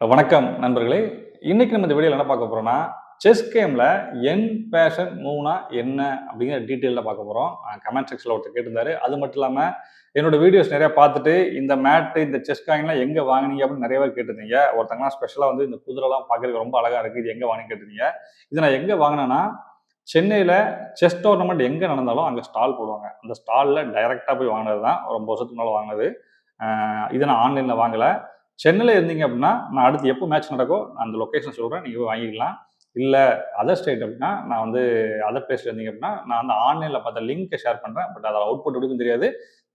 வணக்கம் நண்பர்களே. இன்னைக்கு நம்ம இந்த வீடியோவில் என்ன பார்க்க போறோம்னா செஸ் கேம்ல என் பேஷன் மூவ்னா என்ன அப்படிங்கிற டீட்டெயிலில் பார்க்க போறோம். கமெண்ட் செக்ஷனில் ஒருத்தர் கேட்டிருந்தாரு. அது மட்டும் இல்லாமல் என்னோட வீடியோஸ் நிறைய பார்த்துட்டு இந்த மேட்டு இந்த செஸ் காயின்லாம் எங்கே வாங்கினீங்க அப்படின்னு நிறைய பேர் கேட்டிருந்தீங்க. ஒருத்தங்கலாம் ஸ்பெஷலாக வந்து இந்த குதிரைலாம் பார்க்கறதுக்கு ரொம்ப அழகா இருக்கு. இது எங்கே வாங்கி கேட்டிருந்தீங்க. இது நான் எங்கே வாங்கினேன்னா சென்னையில் செஸ் டோர்னமெண்ட் எங்கே நடந்தாலும் அங்கே ஸ்டால் போடுவாங்க. அந்த ஸ்டாலில் டைரெக்டாக போய் வாங்கினது தான் ரொம்ப வருஷத்துக்கு முன்னால் வாங்கினது. இதை நான் ஆன்லைனில் வாங்கலை. சென்னையில் இருந்தீங்க அப்படின்னா நான் அடுத்து எப்போ மேட்ச் நடக்கோ நான் அந்த லொக்கேஷன் சொல்கிறேன் நீங்கள் போய் வாங்கிக்கலாம். இல்லை அதர் ஸ்டேட் அப்படின்னா நான் வந்து அதர் பிளேஸில் இருந்தீங்க அப்படின்னா நான் வந்து ஆன்லைனில் பார்த்த லிங்க்கை ஷேர் பண்ணுறேன் பட் அதில் அவுட்புட் எடுக்கும் தெரியாது.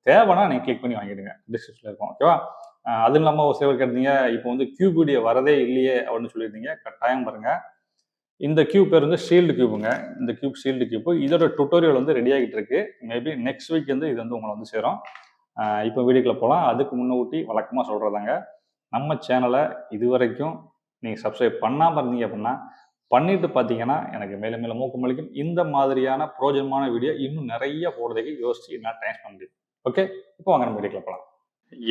தேவைன்னா நீங்கள் கிளிக் பண்ணி வாங்கிடுங்க. டிஸ்கிரிப்ஷனில் இருக்கும். ஓகேவா அதுவும் இல்லாமல் ஒரு சிலர் கேட்டீங்க இப்போ வந்து கியூப் வீடியோ வரதே இல்லையே அப்படின்னு சொல்லியிருந்தீங்க. கட்டாயம் பாருங்க. இந்த கியூப் பேர் வந்து ஷீல்டு கியூபுங்க இந்த கியூப் ஷீல்டு கியூப் இதோட டுட்டோரியல் வந்து ரெடி ஆகிட்டு இருக்கு. மேபி நெக்ஸ்ட் வீக் வந்து இது வந்து உங்களை வந்து சேரும். இப்போ வீடியோக்குள்ள போகலாம். அதுக்கு முன்னூட்டி வழக்கமாக சொல்கிறதாங்க நம்ம சேனலை இது வரைக்கும் நீங்கள் சப்ஸ்கிரைப் பண்ணாமல் இருந்தீங்க அப்படின்னா பண்ணிட்டு பார்த்தீங்கன்னா எனக்கு மேலும் மேலும் ஊக்கமளிக்கும் இந்த மாதிரியான பிரோஜனமான வீடியோ இன்னும் நிறைய போடுறதுக்கு யோசிச்சு நான் டைம் பண்ண முடியும் ஓகே இப்போ வாங்க நம்ம வீடியோ போகலாம்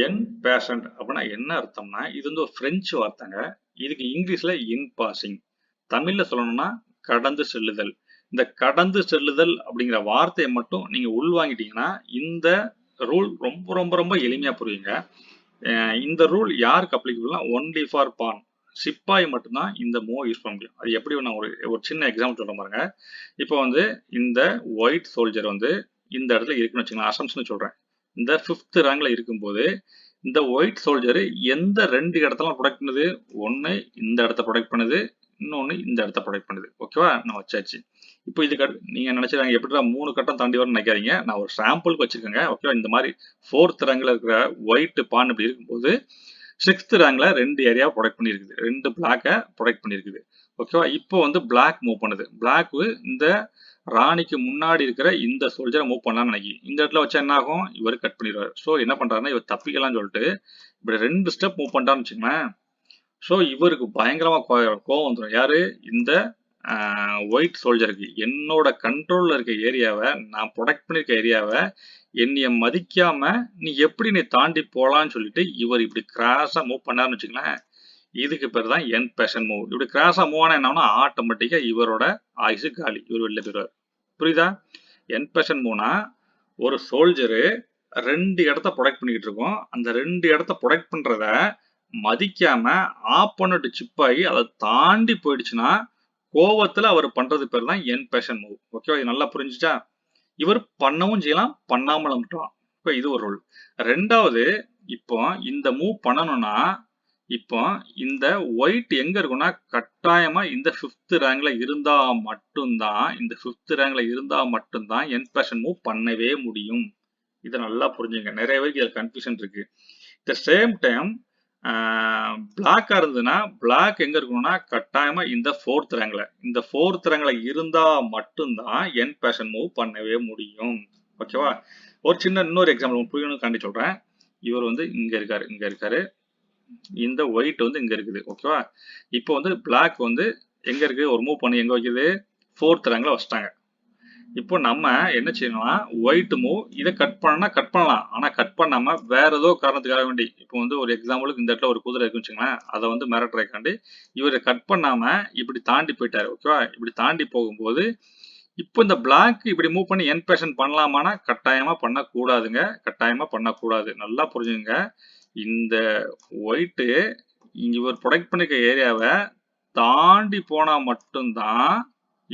என் பேஷண்ட் அப்படின்னா என்ன அர்த்தம்னா இது வந்து ஒரு ஃப்ரெஞ்சு வார்த்தைங்க. இதுக்கு இங்கிலீஷில் இன் பாசிங் தமிழில் சொல்லணும்னா கடந்து செல்லுதல். இந்த கடந்து செல்லுதல் அப்படிங்கிற வார்த்தையை மட்டும் நீங்கள் உள்வாங்கிட்டீங்கன்னா இந்த ரூல் ரொம்ப ரொம்ப ரொம்ப எளிமையாக புரியுங்க. இந்த ரூல் யாருக்கு அப்ளிகபிள்னா ஒன்லி ஃபார் பான் சிப்பாய் மட்டும்தான் இந்த மூவை யூஸ் பண்ண முடியும். அது எப்படி நான் ஒரு ஒரு சின்ன எக்ஸாம்பிள் சொல்ல பாருங்க. இப்போ வந்து இந்த ஒயிட் சோல்ஜர் வந்து இந்த இடத்துல இருக்குன்னு வச்சுக்கலாம் அசம்ஷன் சொல்றேன். இந்த ஃபிஃப்த் ரேங்க்ல இருக்கும்போது இந்த ஒயிட் சோல்ஜர் எந்த ரெண்டு இடத்தெல்லாம் ப்ரொடெக்ட் பண்ணுது? ஒன்று இந்த இடத்த ப்ரொடெக்ட் பண்ணுது இன்னொன்று இந்த இடத்த ப்ரொடெக்ட் பண்ணுது. ஓகேவா நான் வச்சாச்சு. இப்போ இதுக்கு கட் நீங்கள் நினச்சிருக்காங்க எப்படிடா மூணு கட்டம் தாண்டி வரும்னு நினைக்காதீங்க. நான் ஒரு சாம்பிளுக்கு வச்சுருக்கேங்க. ஓகேவா இந்த மாதிரி ஃபோர்த் ரேங்கில் இருக்கிற ஒயிட் பான் இப்படி இருக்கும்போது சிக்ஸ்த் ரேங்கில் ரெண்டு ஏரியா ப்ரொடெக்ட் பண்ணியிருக்குது. ரெண்டு பிளாக்கை ப்ரொடெக்ட் பண்ணியிருக்குது. ஓகேவா இப்போ வந்து பிளாக் மூவ் பண்ணுது. பிளாக் இந்த ராணிக்கு முன்னாடி இருக்கிற இந்த சோல்ஜரை மூவ் பண்ணலாம்னு நினைக்கி. இந்த இடத்துல வச்சா என்ன ஆகும் இவர் கட் பண்ணிடுவார். ஸோ என்ன பண்ணுறாருன்னா இவர் தப்பிக்கலாம்னு சொல்லிட்டு இப்படி ரெண்டு ஸ்டெப் மூவ் பண்ணிட்டான்னு வச்சுக்கோங்களேன். ஸோ இவருக்கு பயங்கரமாக கோவம் வந்துடும் யாரு? இந்த ஒயிட் சோல்ஜருக்கு என்னோட கண்ட்ரோலில் இருக்க ஏரியாவை நான் ப்ரொடெக்ட் பண்ணியிருக்க ஏரியாவை என்னைய மதிக்காம நீ எப்படி நீ தாண்டி போகலான்னு சொல்லிட்டு இவர் இப்படி கிராஸாக மூவ் பண்ணாருன்னு வச்சுங்களேன் இதுக்கு பேர் தான் என் பேஷன் மூவ் இப்படி கிராஸாக மூவ் ஆனால் என்னன்னா ஆட்டோமேட்டிக்காக இவரோட ஆயுசு காலி. இவர் வெளில போயிடுவார். புரியுதா? என் பேஷன் மூவ்னா ஒரு சோல்ஜரு ரெண்டு இடத்த ப்ரொடெக்ட் பண்ணிக்கிட்டு இருக்கோம். அந்த ரெண்டு இடத்த ப்ரொடெக்ட் பண்ணுறத மதிக்காம ஆப்போனட் சிப் ஆகி அதை தாண்டி போயிடுச்சுன்னா கோவத்துல அவர் பண்றது பேர் தான் என் பேஷன் மூவ் ஓகேவா இது நல்லா புரிஞ்சுச்சா? இவர் பண்ணவும் செய்யலாம் பண்ணாமலும் விட்டுலாம் இப்போ இது ஒரு ரூல் ரெண்டாவது இப்போ இந்த மூவ் பண்ணணும்னா இப்போ இந்த ஒயிட் எங்க இருக்கும்னா கட்டாயமா இந்த ஃபிஃப்த் ரேங்க்ல இருந்தா மட்டும்தான் இந்த ஃபிஃப்த் ரேங்க்ல இருந்தா மட்டும்தான் என் பேஷன் மூவ் பண்ணவே முடியும். இதை நல்லா புரிஞ்சுங்க. நிறைய பேருக்கு இதில் கன்ஃபியூஷன் இருக்கு. த சேம் டைம் பிளாக்காக இருந்ததுன்னா பிளாக் எங்கே இருக்கணும்னா கட்டாயமாக இந்த ஃபோர்த் ரேங்கில் இந்த ஃபோர்த் ரேங்கில் இருந்தால் மட்டும்தான் என் பேஷன் மூவ் பண்ணவே முடியும். ஓகேவா ஒரு சின்ன இன்னொரு எக்ஸாம்பிள் புரியணுக்காண்டி சொல்கிறேன் இவர் வந்து இங்கே இருக்கார் இங்கே இருக்கார். இந்த ஒயிட் வந்து இங்கே இருக்குது. ஓகேவா இப்போ வந்து பிளாக் வந்து எங்கே இருக்குது ஒரு மூவ் பண்ணி எங்கே வைக்குது ஃபோர்த் ரேங்கில் வச்சிட்டாங்க. இப்போ நம்ம என்ன செய்யணும்னா ஒயிட் மூவ் இதை கட் பண்ணா கட் பண்ணலாம். ஆனால் கட் பண்ணாம வேற ஏதோ காரணத்துக்காக வேண்டி இப்போ வந்து ஒரு எக்ஸாம்பிளுக்கு இந்த இடத்துல ஒரு குதிரை இருக்குன்னு வச்சுங்களேன் அதை வந்து மிரட்டுறதுக்காண்டி இவரை கட் பண்ணாம இப்படி தாண்டி போயிட்டாரு ஓகேவா இப்படி தாண்டி போகும்போது இப்போ இந்த பிளாக் இப்படி மூவ் பண்ணி என் பேஷன் பண்ணலாமானா கட்டாயமா பண்ணக்கூடாதுங்க. கட்டாயமா பண்ணக்கூடாது. நல்லா புரிஞ்சுங்க இந்த ஒயிட்டு இவர் ப்ரொடெக்ட் பண்ணிக்க ஏரியாவை தாண்டி போனா மட்டும்தான்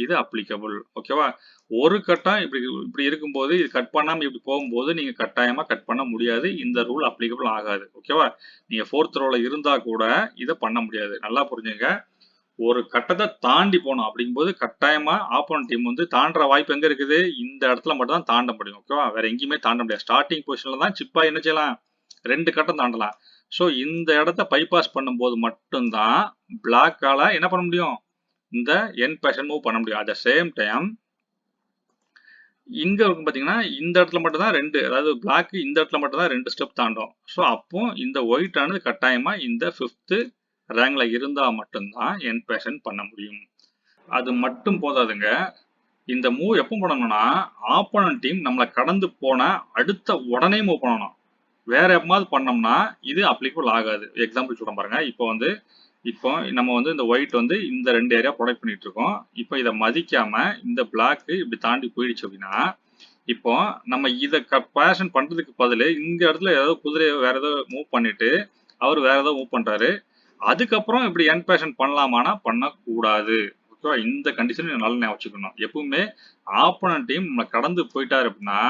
இது அப்ளிகபிள் ஓகேவா ஒரு கட்டம் இப்படி இப்படி இருக்கும்போது இது கட் பண்ணாமல் இப்படி போகும்போது நீங்கள் கட்டாயமாக கட் பண்ண முடியாது. இந்த ரூல் அப்ளிகபிள் ஆகாது. ஓகேவா நீங்கள் ஃபோர்த் ரோவில் இருந்தால் கூட இதை பண்ண முடியாது. நல்லா புரிஞ்சுங்க. ஒரு கட்டத்தை தாண்டி போகணும். அப்படிங்கும்போது கட்டாயமாக ஆப்போனன் டீம் வந்து தாண்டுற வாய்ப்பு எங்கே இருக்குது? இந்த இடத்துல மட்டும் தான் தாண்ட முடியும். ஓகேவா வேற எங்கேயுமே தாண்ட முடியாது. ஸ்டார்டிங் பொசிஷனில் தான் சிப்பாக என்ன செய்யலாம்? ரெண்டு கட்டம் தாண்டலாம். ஸோ இந்த இடத்த பைபாஸ் பண்ணும்போது மட்டும்தான் பிளாக்கால என்ன பண்ண முடியும்? இந்த என் பேஷன் மூவ் பண்ண முடியும். அட் த சேம் டைம் இங்க இருக்கும் பாத்தீங்கன்னா இந்த இடத்துல மட்டும் தான் ரெண்டு அதாவது பிளாக் இந்த இடத்துல மட்டும் தான் ரெண்டு ஸ்டெப் தாண்டும். ஸோ அப்போ இந்த ஒயிட் ஆனது கட்டாயமா இந்த ஃபிஃப்த்து ரேங்க்ல இருந்தா மட்டும்தான் என் பேஷன் பண்ண முடியும். அது மட்டும் போதாதுங்க. இந்த மூவ் எப்போ பண்ணணும்னா ஆப்போனன் டீம் நம்மளை கடந்து போன அடுத்த உடனே மூவ் பண்ணணும். வேற எப்பமாவது பண்ணோம்னா இது அப்ளிகபிள் ஆகாது. எக்ஸாம்பிள் சொல்றேன் பாருங்க. இப்போ வந்து இப்போ நம்ம வந்து இந்த ஒயிட் வந்து இந்த ரெண்டு ஏரியா ப்ரொடக்ட் பண்ணிட்டு இருக்கோம் இப்போ இதை மதிக்காம இந்த பிளாக்கு இப்படி தாண்டி போயிடுச்சு அப்படின்னா இப்போ நம்ம இதை பேஷன் பண்றதுக்கு பதில் இந்த இடத்துல ஏதோ குதிரையை வேற ஏதோ மூவ் பண்ணிட்டு அவர் வேற ஏதோ மூவ் பண்றாரு. அதுக்கப்புறம் இப்படி என் பேஷன் பண்ணலாமானா பண்ணக்கூடாது ஓகேவா இந்த கண்டிஷன் நல்லா வச்சுக்கணும். எப்பவுமே ஆப்போனன்ட் டீம் நம்ம கடந்து போயிட்டாரு அப்படின்னா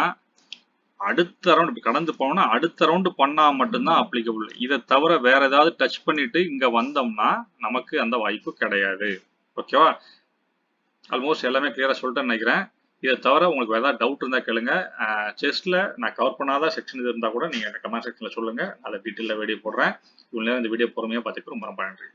அடுத்த ரவுண்ட் இப்போ கடந்து போனோம்னா அடுத்த ரவுண்டு பண்ணா மட்டும்தான் அப்ளிகபிள் இதை தவிர வேற ஏதாவது டச் பண்ணிட்டு இங்க வந்தோம்னா நமக்கு அந்த வாய்ப்பு கிடையாது. ஓகேவா ஆல்மோஸ்ட் எல்லாமே கிளியரா சொல்லிட்டேன்னு நினைக்கிறேன். இதை தவிர உங்களுக்கு வேற ஏதாவது டவுட் இருந்தா கேளுங்க. செஸ்ட்ல நான் கவர் பண்ணாத செக்ஷன் இது இருந்தா கூட நீங்க கமெண்ட் செக்ஷன்ல சொல்லுங்க. அதை டீட்டெயில வீடியோ போடுறேன். இவ்வளவு நேரம் இந்த வீடியோ பொறுமையா பார்த்துட்டு ரொம்ப ரொம்ப நன்றி.